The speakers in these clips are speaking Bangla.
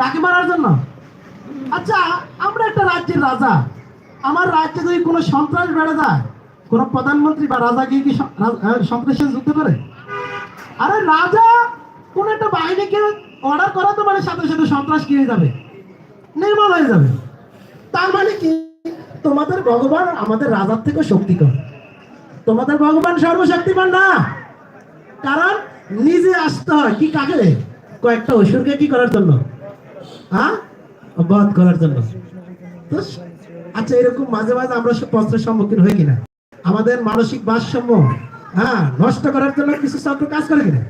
কাকে মারার জন্য? আচ্ছা আমরা একটা রাজ্যের রাজা। আমার রাজ্যে যদি কোনো সন্ত্রাস বেড়ে যায়, কোনো প্রধানমন্ত্রী বা রাজা গিয়ে কি সন্ত্রাসের যুদ্ধ করে? আরে রাজা কোন একটা বাহিনীকে অর্ডার করাতে পারে, সাথে সাথে সন্ত্রাস কিনে যাবে, নির্মল হয়ে যাবে। তার মানে কি? তোমাদের ভগবান আমাদের রাজার থেকে শক্তিকর। তোমাদের ভগবান সর্বশক্তিমান না। কারণ নিজে আসতে হয়। কি কাকে? কয়েকটা অসুরকে কি করার জন্য? হ্যাঁ? বধ করার জন্য। আচ্ছা এরকম মাঝে মাঝে আমরা সব প্রশ্নের সম্মুখীন হই কিনা? আমাদের মানসিক ভারসাম্য হ্যাঁ নষ্ট করার জন্য কিছু ছাত্র কাজ করে কিনা?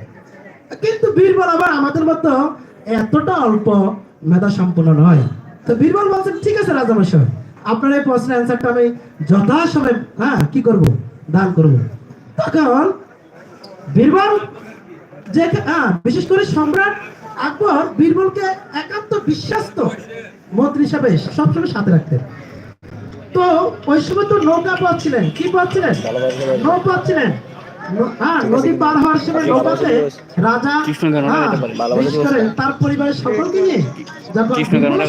কিন্তু বীরবল আবার আমাদের মতো এতটা অল্প মেধা সম্পন্ন নয়। তো বীরবল বলছেন, ঠিক আছে রাজামশাই আপনার এই প্রশ্নের অ্যান্সারটা আমি যথাসময়ে হ্যাঁ কি করব? দান করব। তখন বীরবল যে হ্যাঁ বিশেষ করে সম্রাট আকবর বীরবলকে একান্ত বিশ্বাস্ত মন্ত্রী হিসাবে সবসময় সাথে রাখতেন। তো ওই সময় তো নৌকা পাচ্ছিলেন কি পাচ্ছিলেন? নৌকা পাচ্ছিলেন। হ্যাঁ নদী পার হওয়ার সময় নৌকাতে রাজা হ্যাঁ, তার পরিবারের সকলকে নিয়ে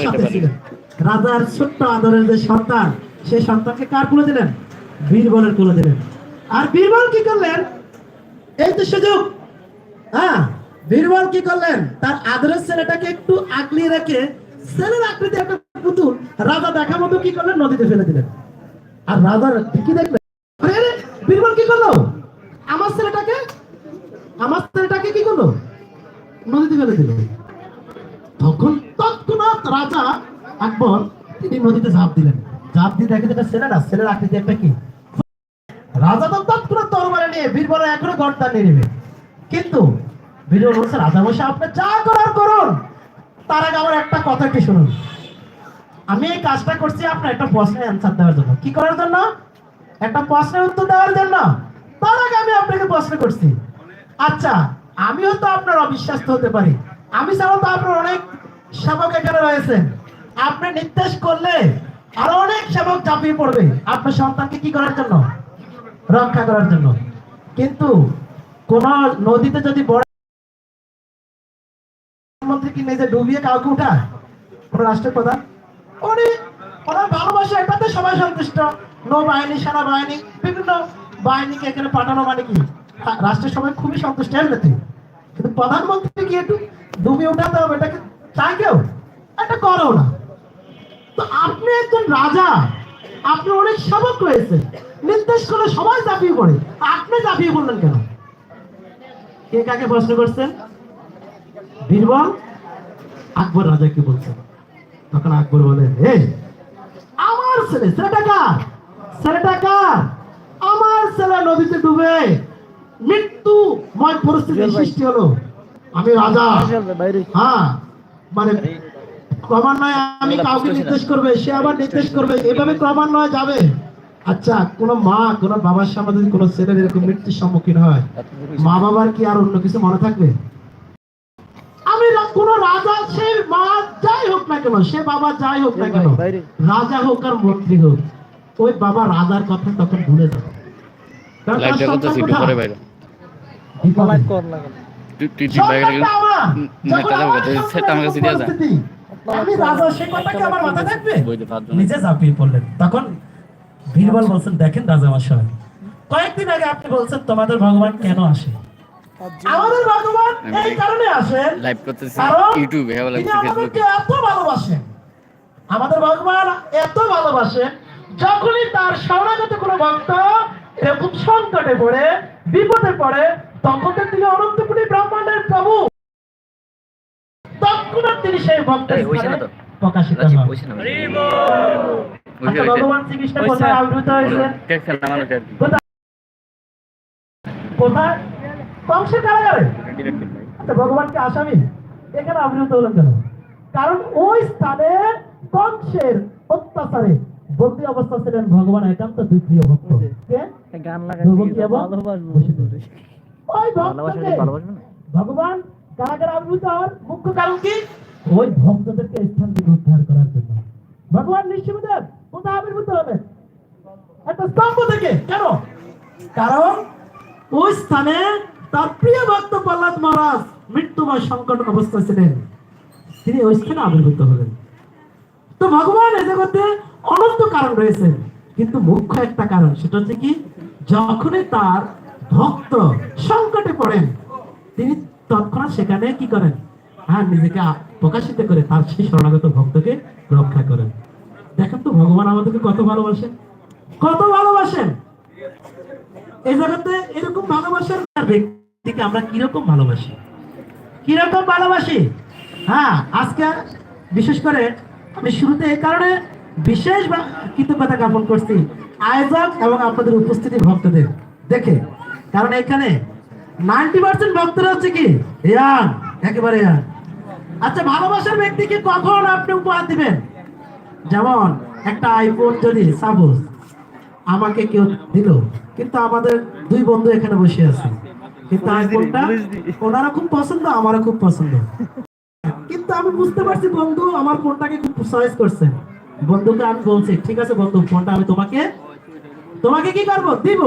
সাথে ছিলেন, রাজার ছোট্ট আদরের যে সন্তান সেই সন্তানকে কার কোলে দিলেন? বীরবলের কোলে দিলেন। আর বীরবল কি করলেন? এই তো সুযোগ হ্যাঁ বীরবল কি করলেন? তার আদরের ছেলেটাকে একটু আগলিয়ে রেখে ছেলের আকৃতি একটা পুতুল রাজা দেখা মতো কি করলেন? নদীতে ফেলে দিলেন। আর রাজার কি দেখলেন। বীরবল কি করল? আমার ছেলেটাকে আমার ছেলেটাকে কি করল? নদীতে ফেলে দিল। তখন তৎক্ষণাৎ রাজা আকবর, তিনি নদীতে ঝাঁপ দিলেন। ঝাঁপ দিয়ে দেখে যেটা ছেলে না ছেলের আকৃতি একটা কি? রাজা তো তৎক্ষণাৎ তরবারে নিয়ে বীরবলের এখনও গর্তা নিয়ে নেবে। কিন্তু বীরবল বলছে রাজা মশাই আপনি যা করার করুন। তার আগে আমার একটা কথা শুনুন। আমি এই কাজটা করছি আপনার একটা প্রশ্নের অ্যান্সার দেওয়ার জন্য। কি করার জন্য? একটা প্রশ্নের উত্তর দেওয়ার জন্য। তার আগে আমি আপনাকে প্রশ্ন করছি। আচ্ছা আমিও তো আপনার হতে পারি। আমি ছাড়াও তো আপনার অনেক সেবক এখানে রয়েছেন আপনি নির্দেশ করলে আরও অনেক সেবক চাপিয়ে পড়বে আপনার সন্তানকে কি করার জন্য? রক্ষা করার জন্য। কিন্তু কোন নদীতে যদি বড় প্রধানমন্ত্রী ডুবিয়ে কাউকে উঠায়? কোন রাষ্ট্রের প্রধান উনি ওনার ভালোবাসা, এটাতে সবাই সন্তুষ্ট। নৌবাহিনী সেনাবাহিনী বিভিন্ন বাহিনীকে এখানে পাঠানো মানে কি? রাষ্ট্রের সবাই খুবই সন্তুষ্ট এমনিতে কিন্তু প্রধানমন্ত্রী কি একটু ডুবিয়ে উঠাতে হবে, এটাকে চাই কেউ? এটা করো না। তো আপনি একজন রাজা, আপনি অনেক সেবক রয়েছে নির্দেশ করে সবাই চাপিয়ে পড়ে। আপনি চাপিয়ে পড়লেন কেন? কে কাকে প্রশ্ন করছেন? বীরবল আকবর রাজা কি বলছেন তখন আকবর বলেন এই আমার ছেলে ছেলেটা কার? ছেলেটা কার? আমার ছেলে নদীতে ডুবে মৃত্যুময় পরিস্থিতি সৃষ্টি হলো। আমি রাজা। হ্যাঁ মানে ক্রমান্বয়ে আমি কাউকে নির্দেশ করবে সে আবার নির্দেশ করবে এভাবে ক্রমান্বয়ে যাবে। আচ্ছা কোন মা কোন বাবার সামনে যদি কোনো ছেলের এরকম মৃত্যুর সম্মুখীন হয় মা বাবার কি আর অন্য কিছু মনে থাকবে? কোন রাজা সে মা যাই হোক না কেন সে বাবা যাই হোক না কেন রাজা হোক আর মন্ত্রী হোক ওই বাবা রাজার কথা তখন ভুলে যাবে আমি রাজা সে কথা কি আমার মাথায় থাকবে নিজে ঝাঁপিয়ে পড়লেন। তখন বীরবল বলছেন দেখেন রাজা মশাই কয়েকদিন আগে আপনি বলছেন তোমাদের ভগবান কেন আসে? আমাদের ভগবান এই কারণে আসেন। লাইভ করতেছি ইউটিউবে হ্যাঁ তিনি লাগছে আমাদেরকে ফেসবুকে এত ভালোবাসেন। আমাদের ভগবান এত ভালোবাসেন যখনই তার শরণাগত কোনো ভক্ত এরকম সংকটে পড়ে বিপদে পড়ে তখন তিনি অনন্ত কোটি ব্রহ্মাণ্ডের প্রভু। তৎক্ষণাৎ তিনি সেই ভক্তের। প্রকাশিত আচ্ছা, ভগবান শ্রীকৃষ্ণ কোথায় আবির্ভূত কি। কোথায়? কংসের কারাগারে আচ্ছা ভগবানকে আসামি। এখানে আবির্ভূত হলেন কেন? কারণ ওই স্থানে কংসের অত্যাচারে বন্দী অবস্থা ছিলেন ভগবান একান্ত দ্বিতীয় ভক্ত। ওই ভক্তকে ভগবান কারাগারে আবির্ভূত হওয়ার মুখ্য কারণ কি? ওই ভক্তদেরকে স্থান থেকে উদ্ধার করার জন্য। ভগবান নৃসিংহদেব কোথায় আবির্ভূত হবেন একটা স্তম্ভ থেকে। কেন? কারণ ওই স্থানে তার প্রিয় ভক্ত প্রহ্লাদ মহারাজ মৃত্যুময় সংকট অবস্থা ছিলেন। তিনি ওই স্থানে আবির্ভূত হলেন। তো ভগবান এ জগতে অনন্ত কারণ রয়েছে, কিন্তু মুখ্য একটা কারণ, সেটা হচ্ছে কি, যখনই তার ভক্ত সংকটে পড়েন, তিনি তৎক্ষণাৎ সেখানে কি করেন? হ্যাঁ নিজেকে প্রকাশিত করে তার সেই শরণাগত ভক্তকে রক্ষা করেন। দেখেন তো ভগবান আমাদেরকে কত ভালোবাসেন। কত ভালোবাসেন। এই জগতে এরকম ভালোবাসার ব্যক্তিকে আমরা কীরকম ভালোবাসি? কীরকম ভালোবাসি? হ্যাঁ আজকে বিশেষ করে আমি শুরুতে এই কারণে বিশেষ কৃতজ্ঞতা জ্ঞাপন করছি আয়োজক এবং আপনাদের উপস্থিতি ভক্তদের। দেখে, কারণ এখানে নাইনটি পার্সেন্ট ভক্তরা হচ্ছে কি? ইয়ান একেবারে ইয়ান আচ্ছা ভালোবাসার ব্যক্তিকে কখন আপনি উপহার দিবেন? যেমন, একটা আইফোন যদি সাপোজ আমাকে কেউ দিল, কিন্তু আমাদের দুই বন্ধু এখানে বসে আছে। কিন্তু আইফোনটা ওনারা খুব পছন্দ আমারও খুব পছন্দ। কিন্তু আমি বুঝতে পারছি বন্ধু আমার ফোনটাকে খুব চয়েস করছে। বন্ধুকে আমি বলছি ঠিক আছে বন্ধু ফোনটা আমি তোমাকে তোমাকে কি করব? দিব।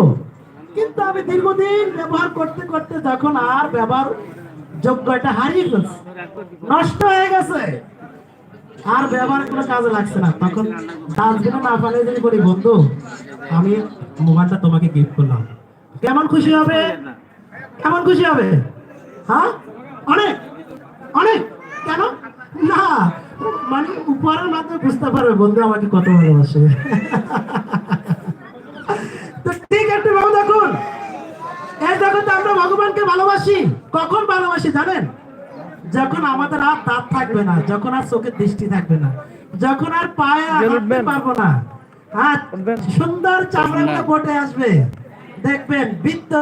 কিন্তু আমি দীর্ঘদিন ব্যবহার করতে করতে যখন আর ব্যবহার যোগ্য এটা হারিয়ে ফেলছে। নষ্ট হয়ে গেছে। আর ব্যবহার কোনো কাজে লাগছে না। তখন ডাস্টবিনে না ফেলে যদি বলি বন্ধু আমি মোবাইলটা তোমাকে গিফট করলাম। কেমন খুশি হবে? কেমন খুশি হবে? হ্যাঁ? অনেক। অনেক। কেন? না। মানে উপহারের মাধ্যমে বুঝতে পারবে বন্ধু আমাকে কত ভালোবাসে। তো ঠিক বাবু দেখুন। এই জগতে আমরা ভগবানকে ভালোবাসি। কখন ভালোবাসি জানেন? যখন আমাদের আর দাঁত থাকবে না যখন আর চোখের দৃষ্টি থাকবে না যখন আর পায়ে হাঁটতে পারব না। আর সুন্দর চামড়াগুলো বটে আসবে। দেখবেন বৃত্ত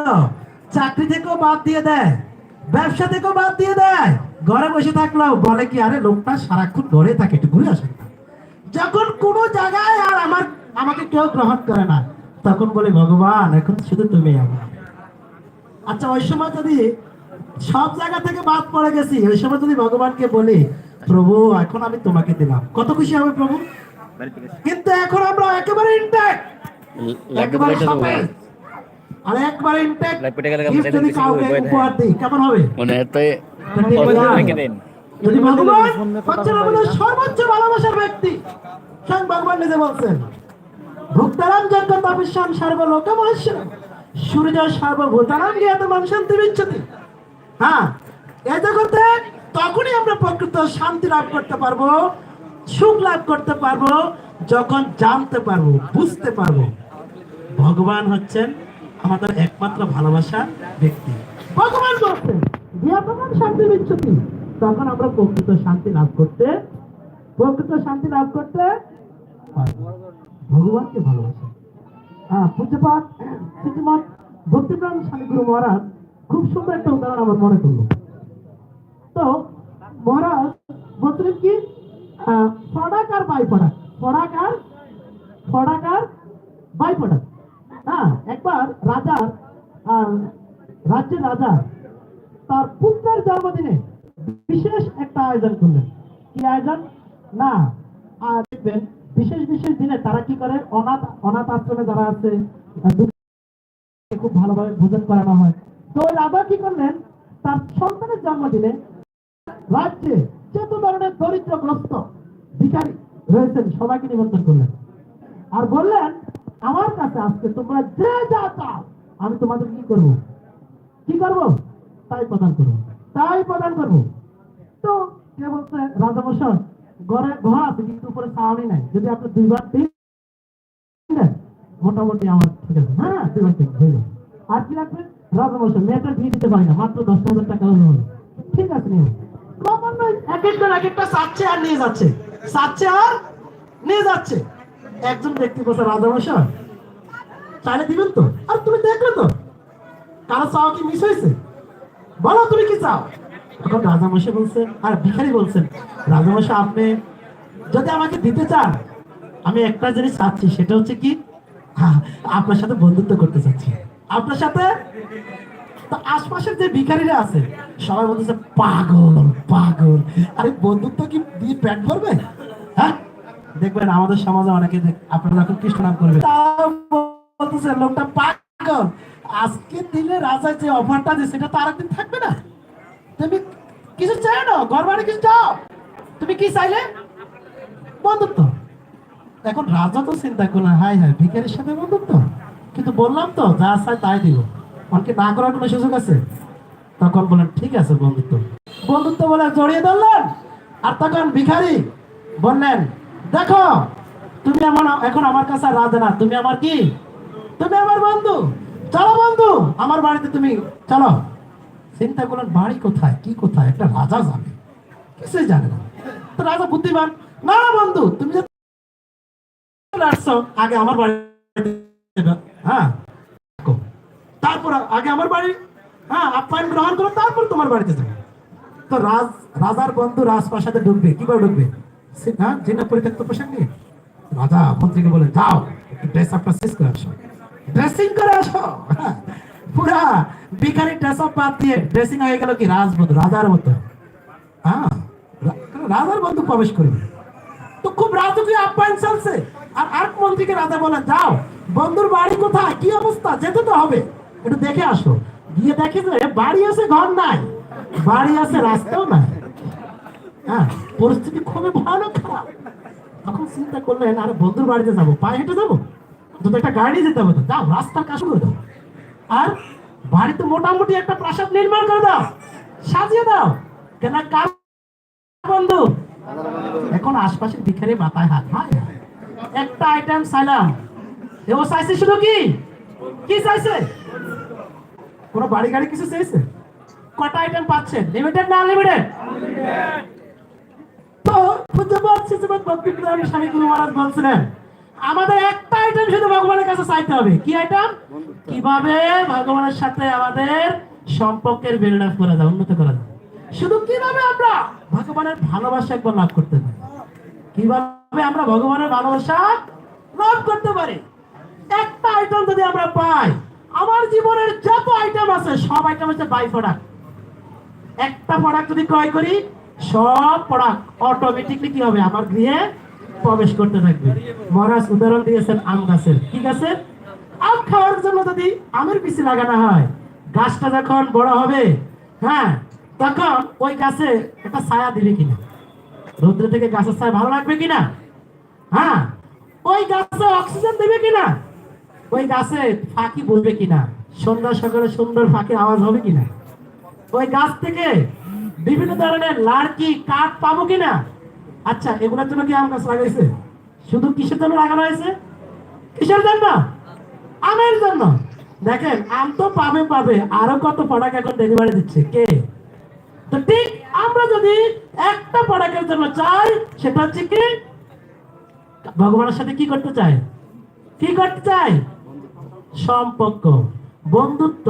চাকরি থেকেও বাদ দিয়ে দেয় ব্যবসা থেকেও বাদ দিয়ে দেয়। ঘরে বসে থাকলেও বলে কি আরে লোকটা সারাক্ষণ ঘরে থাকে একটু ঘুরে আসে। যখন কোন জায়গায় আর আমার আমাকে কেউ গ্রহণ করে না তখন বলে ভগবান এখন শুধু তুমি আমার। আচ্ছা ওই সময় যদি সব জায়গা থেকে বাদ পড়ে গেছি ওই সময় যদি ভগবানকে বলি প্রভু এখন আমি তোমাকে দিলাম। কত খুশি হবে প্রভু? কিন্তু এখন আমরা একেবারে ইনট্যাক্ট একেবারে সতেজ। আর একবারে যদি কাউকে উপহার দিই কেমন হবে? মানে এতে তা ঠিক পছন্দ না? রেখে দেন যদি ভগবান হচ্ছেন আমাদের সর্বোচ্চ ভালোবাসার ব্যক্তি স্বয়ং ভগবান নিজে বলছেন ভক্তারাম অবিশ্বাম সর্বলোক মহেশ্বর সূর্য জ্ঞাত শান্তি বিচ্ছতি। হ্যাঁ এ জগতে তখনই আমরা প্রকৃত শান্তি লাভ করতে পারব সুখ লাভ করতে পারব যখন জানতে পারব বুঝতে পারব। ভগবান হচ্ছেন আমাদের একমাত্র ভালোবাসার ব্যক্তি। ভগবান বলছেন শান্তি তখন আমরা প্রকৃত শান্তি লাভ করতে, প্রকৃত শান্তি লাভ করতে ভগবানকে ভালোবাসা। হ্যাঁ পূজ্যপাঠ শ্রীমৎ ভক্তিপ্রাণ মহারাজ খুব সুন্দর একটা উদাহরণ আমার মনে করল তো, মহারাজ বলছিলেন কি ফড়াক আর বাই ফড়াক আর আশ্রমে আছে খুব ভালোভাবে ভোজন করানো হয়। তো রাজা কি করলেন? তার সন্তানের জন্মদিনে রাজ্যে যত ধরনের দরিদ্রগ্রস্ত ভিখারি রয়েছেন সবাইকে নিমন্ত্রণ করলেন। আর বললেন আমার কাছে আজকে তোমরা যে যা চাও আমি তোমাদের কি করব? কি করব? তাই প্রদান করব। তাই প্রদান করব। তো কে বলছে? রাজামশাই ঘরে ঘর আছে কিন্তু উপরে ছাউনি নাই। যদি আপনি দুইবার দেন, মোটামুটি আমার ঠিক আছে। হ্যাঁ দিন হয়ে যাবে। আর কি লাগবে? রাজামশাই মেয়েটার বিয়ে দিতে পারি না, মাত্র দশ হাজার টাকা হলে ঠিক আছে নিয়ে নবান্ন এক একজন এক একটা চাচ্ছে আর নিয়ে যাচ্ছে। চাচ্ছে আর নিয়ে যাচ্ছে। একজন ব্যক্তি বলছে রাজামশাই চাইলে দিবেন তো? আর তুমি দেখলে তো? কারও চাওয়া কি মিস হয়েছে? বলো, তুমি কি চাও? এখন রাজামশাই বলছেন আর ভিখারি বলছেন রাজামশাই আপনি যদি আমাকে দিতে চান, আমি একটা জিনিস চাচ্ছি, সেটা হচ্ছে কি? হ্যাঁ, আপনার সাথে বন্ধুত্ব করতে চাচ্ছি। আপনার সাথে? আশপাশের যে ভিখারিরা আছে সবাই বলতেছে পাগল পাগল। আরে বন্ধুত্ব কি দিয়ে পেট ভরবে? হ্যাঁ? দেখবেন আমাদের সমাজে অনেকে আপনারা যখন কৃষ্ণ নাম করবে বলতেছে লোকটা পাগল। আজকে দিলে রাজা যে অফারটা দিচ্ছে সেটা তো আরেকদিন থাকবে না। তুমি কিছু চাই না? ঘর বাড়ি কিছু চাও? তুমি কি চাইলে? বন্ধুত্ব। এখন রাজা তো চিন্তা করলেন হাই হাই ভিখারির সাথে বন্ধুত্ব কিন্তু বললাম তো, যা চাই তাই দিব আমাকে না করার কোনো সুযোগ আছে? তখন বলেন ঠিক আছে, বন্ধুত্ব। বন্ধুত্ব বলে জড়িয়ে ধরলেন। আর তখন ভিখারি বললেন, দেখো, তুমি আমার এখন আমার কাছে রাজা না। তুমি আমার কি? তুমি আমার বন্ধু। চলো বন্ধু, আমার বাড়িতে তুমি চলো। চিন্তা করলেন, বাড়ি কোথায়? কি কোথায়? একটা রাজা যাবে কিছুই জানে না। রাজা বুদ্ধিমান। না, বন্ধু, তুমি আসছো? আগে আমার বাড়িতে হ্যাঁ? তারপর আগে আমার বাড়ি হ্যাঁ আপ্যায়ন গ্রহণ করো তারপর তোমার বাড়িতে যাব। তো রাজ রাজার বন্ধু রাজপ্রাসাদে ঢুকবে। কীভাবে ঢুকবে? হ্যাঁ পরিত্যক্ত নিয়ে? রাজা মন্ত্রীকে বলে যাও ড্রেস আপটা শেষ করে আসো। ড্রেসিং করে আসো? হ্যাঁ, পুরা বিকারি ড্রেস আপ বাদ দিয়ে ড্রেসিং হয়ে গেল কি? রাজবন্ধু রাজার মতো। হ্যাঁ? রাজার বন্ধু প্রবেশ করবে? তো খুব রাজকীয় আপ্যায়ন চলছে। আর আরেক মন্ত্রীকে রাজা বলে যাও, বন্ধুর বাড়ি কোথায়? কি অবস্থা? যেতে তো হবে। একটু দেখে আসো। গিয়ে দেখে যে বাড়ি আছে, ঘর নাই। বাড়ি আছে, রাস্তাও নাই। হ্যাঁ পরিস্থিতি খুবই ভয়ানক খারাপ। তখন চিন্তা করলেন, আরে, বন্ধুর বাড়িতে যাব, পায়ে হেঁটে যাব? যদি একটা গাড়ি যেতে হবে তো। যাও, রাস্তার কাজ করে দাও। আর বাড়িতে মোটামুটি একটা প্রাসাদ নির্মাণ করে দাও। সাজিয়ে দাও। কেন, কার বন্ধু? এখন আশপাশের ভিখারি মাথায় হাত হায়। একটা আইটেম চাইলাম। চাইছে শুধু কি? কি চাইছে? বাড়ি গাড়ি কিছু চাইছে? কটা আইটেম পাচ্ছেন লিমিটেড না তো বুঝতে পারছি যে স্বামী গুরু মহারাজ বলছিলেন, আমাদের একটা আইটেম শুধু ভগবানের কাছে চাইতে হবে। কি আইটেম কীভাবে? ভগবানের সাথে আমাদের সম্পর্কের বিল্ড আপ করা যায়, উন্নত করা যায়। শুধু কীভাবে আমরা ভগবানের ভালোবাসা একবার লাভ করতে পারি? কীভাবে আমরা ভগবানের ভালোবাসা লাভ করতে পারি। একটা আইটেম যদি আমরা পাই, আমার জীবনের যত আইটেম আছে, সব আইটেম হচ্ছে বাই প্রোডাক্ট একটা প্রোডাক্ট যদি ক্রয় করি, সব প্রোডাক্ট অটোমেটিকলি কি হবে? আমার গৃহে প্রবেশ করতে থাকবে। মহারাজ উদাহরণ দিয়েছেন আম গাছের। কি গাছের? আম খাওয়ার জন্য যদি আমের বিচি লাগানো হয়, গাছটা যখন বড় হবে হ্যাঁ তখন ওই গাছে একটা ছায়া দিবে কিনা? রৌদ্র থেকে গাছের ছায়া ভালো লাগবে কিনা? হ্যাঁ? ওই গাছে অক্সিজেন দেবে কিনা? ওই গাছে ফাঁকি বলবে কিনা? সন্ধ্যা, সকালে সুন্দর ফাঁকির আওয়াজ হবে কিনা? ওই গাছ থেকে বিভিন্ন ধরনের লাড়কি, কাঠ পাবো কিনা? আচ্ছা এগুলোর জন্য কি আম গাছ লাগাইছে? শুধু কিসের জন্য লাগানো হয়েছে? কিসের জন্য? আমের জন্য। দেখেন, আম তো পাবে পাবে। আরও কত প্রোডাক্ট এখন ডেলিভারি দিচ্ছে? কে? তো ঠিক আমরা যদি একটা প্রোডাক্টের জন্য চাই, সেটা হচ্ছে কি? ভগবানের সাথে কি করতে চায়? কি করতে চায়? সম্পর্ক বন্ধুত্ব।